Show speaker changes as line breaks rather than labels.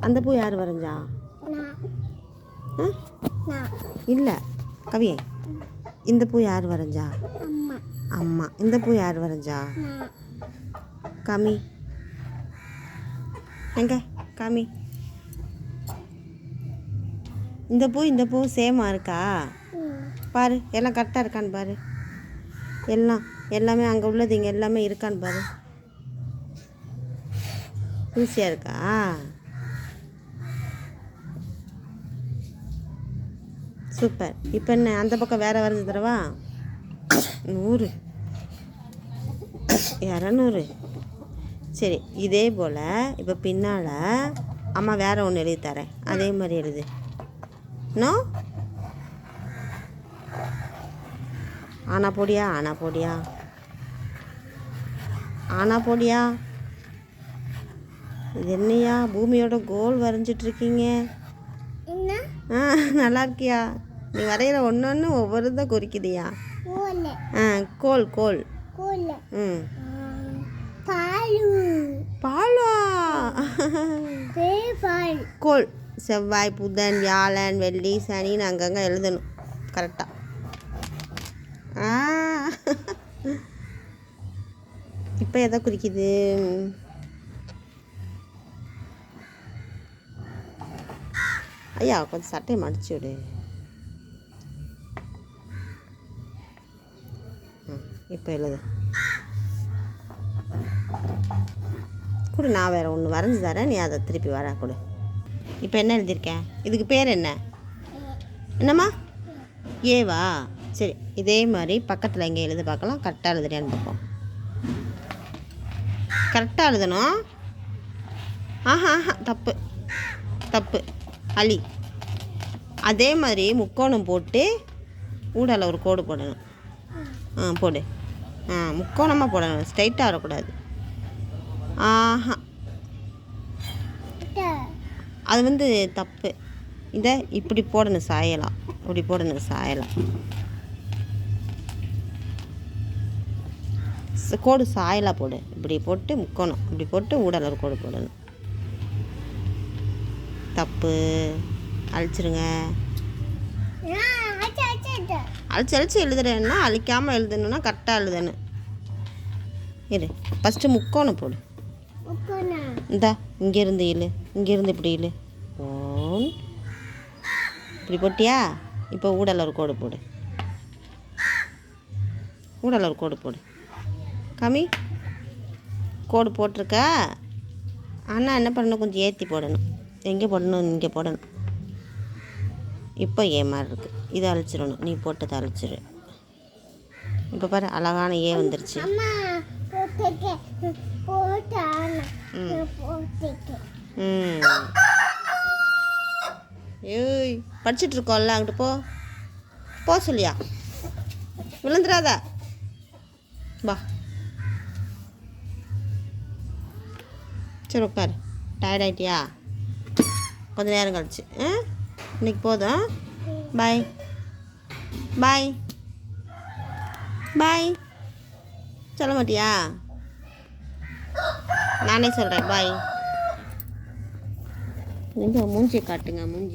அந்த பூ யார் வரைஞ்சா? இல்லை. கவியே. இந்த பூ யார் வரைஞ்சா?
அம்மா.
இந்த பூ யார் வரைஞ்சா? காமி. எங்க? காமி. இந்த பூ இந்த பூ சேமா இருக்கா? பாரு எல்லாம் கரெக்டாக இருக்கான்னு பாரு. எல்லாம் எல்லாமே அங்கே உள்ளது இங்கே எல்லாமே இருக்கான்னு பாரு. ஈஸியாக இருக்கா? சூப்பர். இப்போ என்ன அந்த பக்கம் வேற வரைஞ்சி தரவா நூறு. இரநூறு. சரி இதே போல் இப்போ பின்னால் அம்மா வேறு ஒன்று எழுதி தரேன். அதே மாதிரி எழுது. நோ? ஆனா போடியா ஆனா போடியா? ஆனா போடியா? இது என்னையா பூமியோட கோல் வரைஞ்சிட்டு இருக்கீங்க? ஆ நல்லா இருக்கியா நீ வரைகிற ஒன்று ஒன்று ஒவ்வொரு தான் குறிக்குதியா?
கோல.
ஆ கோல் கோல்.
கோல.
ம்.
பாலு.
பாலா?
பால்
கோல். செவ்வாய் புதன் வியாழன் வெள்ளி சனின்னு அங்கங்கே எழுதணும். கரெக்டாக ஆ. இப்போ எதை குறிக்குது? ஐயா கொஞ்சம் சட்டையை மடிச்சு விடு. இப்போ எழுது. கொடு நான் வேறு ஒன்று வரைஞ்சி தரேன். நீ அதை திருப்பி வர கொடு. இப்போ என்ன எழுதியிருக்கேன்? இதுக்கு பேர் என்ன? என்னம்மா? ஏவா. சரி இதே மாதிரி பக்கத்தில் எங்கே எழுதி பார்க்கலாம். கரெக்டாக எழுதுறியான்னு பார்ப்போம். கரெக்டாக எழுதணும். ஆஹா ஆஹா தப்பு. தப்பு. அலி அதே மாதிரி முக்கோணம் போட்டு ஊடால ஒரு கோடு போடணும். ஆ போடு. ஆ முக்கோணமாக போடணும். ஸ்ட்ரைட்டாக வரக்கூடாது. ஆஹா. அது வந்து தப்பு. இதை இப்படி போடணும் சாயலாம். இப்படி போடணும் சாயலாம். கோடு சாயலாக போடு. இப்படி போட்டு முக்கோணம். இப்படி போட்டு ஊடல ஒரு கோடு போடணும். தப்பு. அழிச்சிருங்க. அழிச்சு அழிச்சு எழுதுறேன்னா அழிக்காமல் எழுதணுன்னா கரெக்டாக எழுதணும் இரு ஃபஸ்ட்டு முக்கோணம் போடு. இந்தா இங்கேருந்து இழு. இங்கேருந்து இப்படி இழு. ஒன் இப்படி போட்டியா? இப்போ ஊடல ஒரு கோடு போடு. ஊடல ஒரு கோடு போடு. கம்மி. கோடு போட்டிருக்க? ஆனால் என்ன பண்ணணும்? கொஞ்சம் ஏற்றி போடணும். எங்கே போடணும் இங்கே போடணும். இப்போ ஏ மாதிரி இருக்குது இதை அழிச்சிடணும். நீ போட்டதை அழிச்சிரு. இப்போ பாரு அழகான ஏ வந்துருச்சு. ம். ஏய் படிச்சுட்டு இருக்கோம்ல அங்கிட்டு போ. போ சொல்லியா. விழுந்துடாத. வா. சரி உட்காரு. டயர்ட் ஆயிட்டியா? கொஞ்ச நேரம் கழிச்சு. ஆ? இன்னைக்கு போதும். பாய் பாய் பாய் சொல்ல மாட்டியா? நானே சொல்கிறேன் பாய் எங்க மூஞ்சியை காட்டுங்க மூஞ்சி.